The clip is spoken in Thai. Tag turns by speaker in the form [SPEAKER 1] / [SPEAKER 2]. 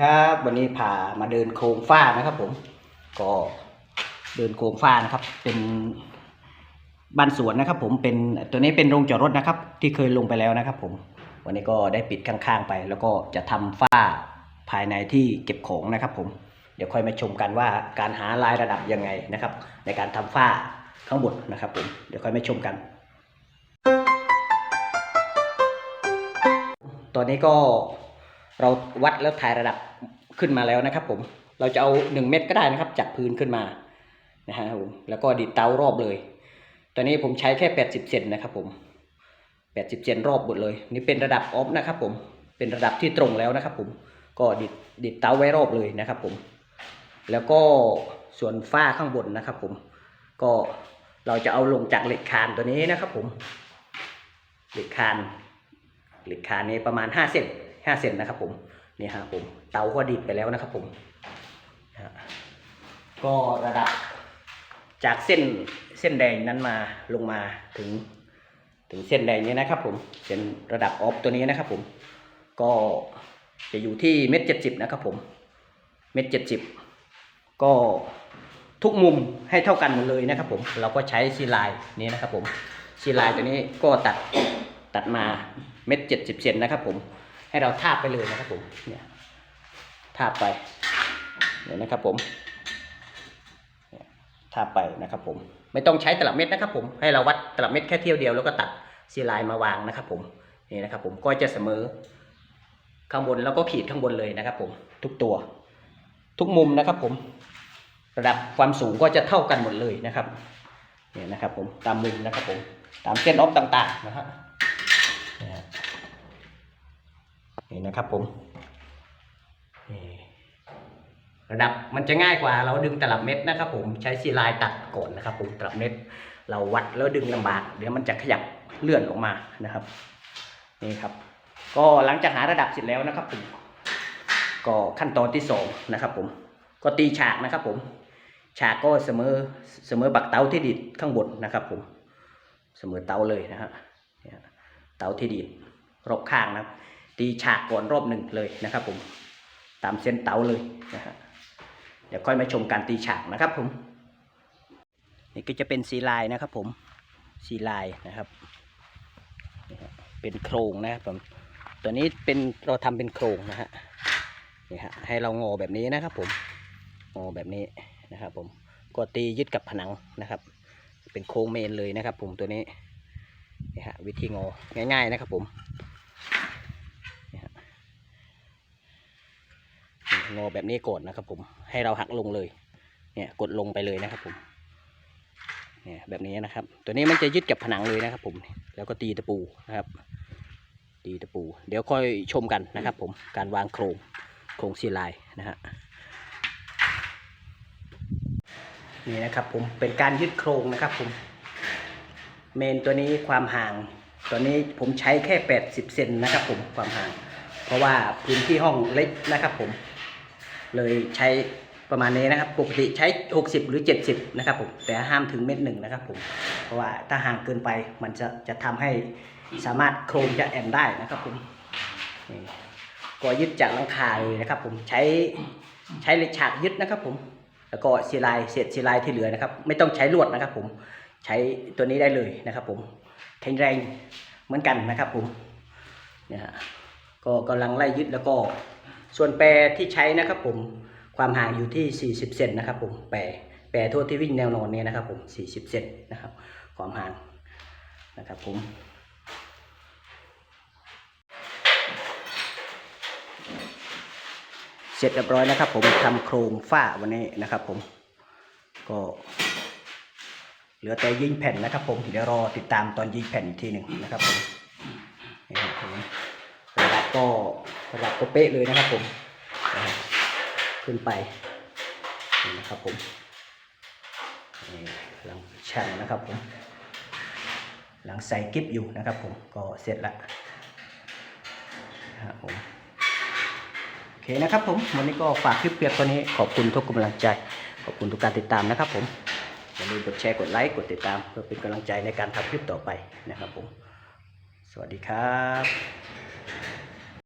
[SPEAKER 1] ครับวันนี้พามาเดินโครงฝ้านะครับ ผม ก็เดินโครงฝ้านะครับ เป็นบ้านสวนนะครับ ผมเป็นตัวนี้เป็นโรงจอดรถนะครับ ที่เคยลงไปแล้วนะครับ ผม วันนี้ก็ได้ปิดข้างๆไป แล้วก็จะทำฝ้าภายในที่เก็บของนะครับ ผมเดี๋ยวค่อยมาชมกันว่าการหารายระดับยังไงนะครับ ในการทำฝ้าข้างบนนะครับ ผมเดี๋ยวค่อยมาชมกัน ตอนนี้ก็เราวัดแล้วถ่ายระดับ ขึ้นมาแล้วนะครับ ผม เราจะเอาหนึ่งเม็ดก็ได้นะครับ จากพื้นขึ้นมานะฮะผมแล้วก็ดีดเตารอบเลย ตอนนี้ผมใช้แค่ 80 เซนนะครับ ผม 80 เซนรอบหมดเลย นี่เป็นระดับออฟนะครับ ผม เป็นระดับที่ตรงแล้วนะครับ ผม ก็ดิดดิดเตาไว้รอบเลยนะครับ ผม แล้วก็ส่วนฝ้าข้างบนนะครับ ผม ก็เราจะเอาลงจากเหล็กคานตัวนี้นะครับ ผม เหล็กคานเหล็กคานนี้ประมาณ5เซน5เซนนะครับ ผม นี่ครับผมเตาก็ดิดไปแล้วนะครับผมก็ระดับจากเส้นเส้นแดงนั้นมาลงมาถึง ถึงเส้นแดงนี้นะครับผมเป็นระดับออฟตัวนี้นะครับผมก็จะอยู่ที่เม็ดเจ็ดสิบนะครับผมเม็ดเจ็ดสิบก็ทุกมุมให้เท่ากันหมดเลยนะครับผมเราก็ใช้ซีไลน์นี้นะครับผมซีไลน์ตัวนี้ก็ตัดตัดมาเม็ดเจ็ดสิบเซนนะครับผม ให้เราทาบไปเลยนะครับผมเนี่ยทาบไปเนี่ยนะครับผมทาบไปนะครับผมไม่ต้องใช้ตลับเม็ดนะครับผมให้เราวัดตลับเม็ดแค่เที่ยวเดียวแล้วก็ตัดซีไลน์มาวางนะครับผมนี่นะครับผมก็จะเสมอข้างบนแล้วก็ขีดข้างบนเลยนะครับผมทุกตัว ทุกมุมนะครับผมระดับความสูงก็จะเท่ากันหมดเลยนะครับเนี่ยนะครับผมตามมุมนะครับผมตามเส้นออฟต่างๆนะครับนี่ฮะ นี่นะครับผมระดับมันจะง่ายกว่าเราดึงตลับเม็ดนะครับผมใช้ซีลน์ตัดก่อนนะครับผมตลับเม็ด เราวัดแล้วดึงลำบาก เดี๋ยวมันจะขยับเลื่อนออกมานะครับนี่ครับ ก็หลังจากหาระดับเสร็จแล้วนะครับผมก็ขั้นตอนที่สองนะครับผมก็ตีฉากนะครับผม ฉากก็เสมอเสมอบักเตาที่ดีดข้างบนนะครับผมเสมอเตาเลยนะฮะเนี่ยเตาที่ดีดรอบข้างนะครับ ตีฉากก่อนรอบหนึ่งเลยนะครับผมตามเส้นเตาเลยนะฮะเดี๋ยวค่อยมาชมการตีฉากนะครับผมนี่ก็จะเป็นสีลายนะครับผมสีลายนะครับ เป็นโครงนะครับผมตัวนี้เป็นเราทำเป็นโครงนะฮะนี่ฮะให้เรางอแบบนี้นะครับผมงอแบบนี้นะครับผมก็ตียึดกับผนังนะครับ เป็นโครงเมนเลยนะครับผมตัวนี้นี่ฮะวิธีงอง่าย ๆนะครับผมนี่ฮะนี่ งอแบบนี้ก่อนนะครับ ผมให้เราหักลงเลย เนี่ยกดลงไปเลยนะครับ ผมเนี่ยแบบนี้นะครับ ตัวนี้มันจะยึดกับผนังเลยนะครับ ผมแล้วก็ตีตะปูนะครับ ตีตะปู เดี๋ยวค่อยชมกันนะครับ ผมการวางโครงโครงซีลน์นะฮะนี่นะครับผมเป็นการยึดโครงนะครับ ผมเมนตัวนี้ความห่างตัวนี้ผมใช้แค่ 80 เซนนะครับ ผมความห่าง เพราะว่าพื้นที่ห้องเล็กนะครับ ผม เลยใช้ประมาณนี้นะครับปกติใช้ 60 หรือ 70 นะครับผมแต่ห้ามถึงเม็ดหนึ่งนะครับผมเพราะว่าถ้าห่างเกินไปมันจะจะทำให้สามารถโครงจะแอนได้นะครับผมก็ยึดจากลังคาเลยนะครับผมใช้ใช้เหล็กฉากยึดนะครับผมแล้วก็ซีไลน์เศษซีไลน์ที่เหลือนะครับ ไม่ต้องใช้ลวดนะครับผมใช้ตัวนี้ได้เลยนะครับผมแข็งแรงเหมือนกันนะครับผมเนี่ยฮะก็กำลังไล่ยึดแล้วก็ ส่วนแปรที่ใช้นะครับผมความห่างอยู่ที่ 40 เซนนะครับผมแปรแปรทั่วที่วิ่งแนวนอนเนี่ยนะครับผม40 เซนนะครับความห่างนะครับผมเสร็จเรียบร้อยนะครับผมทำโครงฝ้าวันนี้นะครับผมก็เหลือแต่ยิงแผ่นนะครับผมเดี๋ยวรอติดตามตอนยิงแผ่นอีกทีหนึ่งนะครับผมนี่ครับผม ก็ระดับก็เป๊ะเลยนะครับผมขึ้นไปนะครับผมหลังช่างนะครับผมหลังใส่กิ๊บอยู่นะครับผมก็เสร็จแล้วนะครับผมโอเคนะครับผมวันนี้ก็ฝากคลิปเพียงตัวนี้ขอบคุณทุกกำลังใจ ขอบคุณทุกการติดตามนะครับผมอย่าลืมกดแชร์กดไลค์กดติดตาม เพื่อเป็นกำลังใจในการทำคลิปต่อไปนะครับผม สวัสดีครับ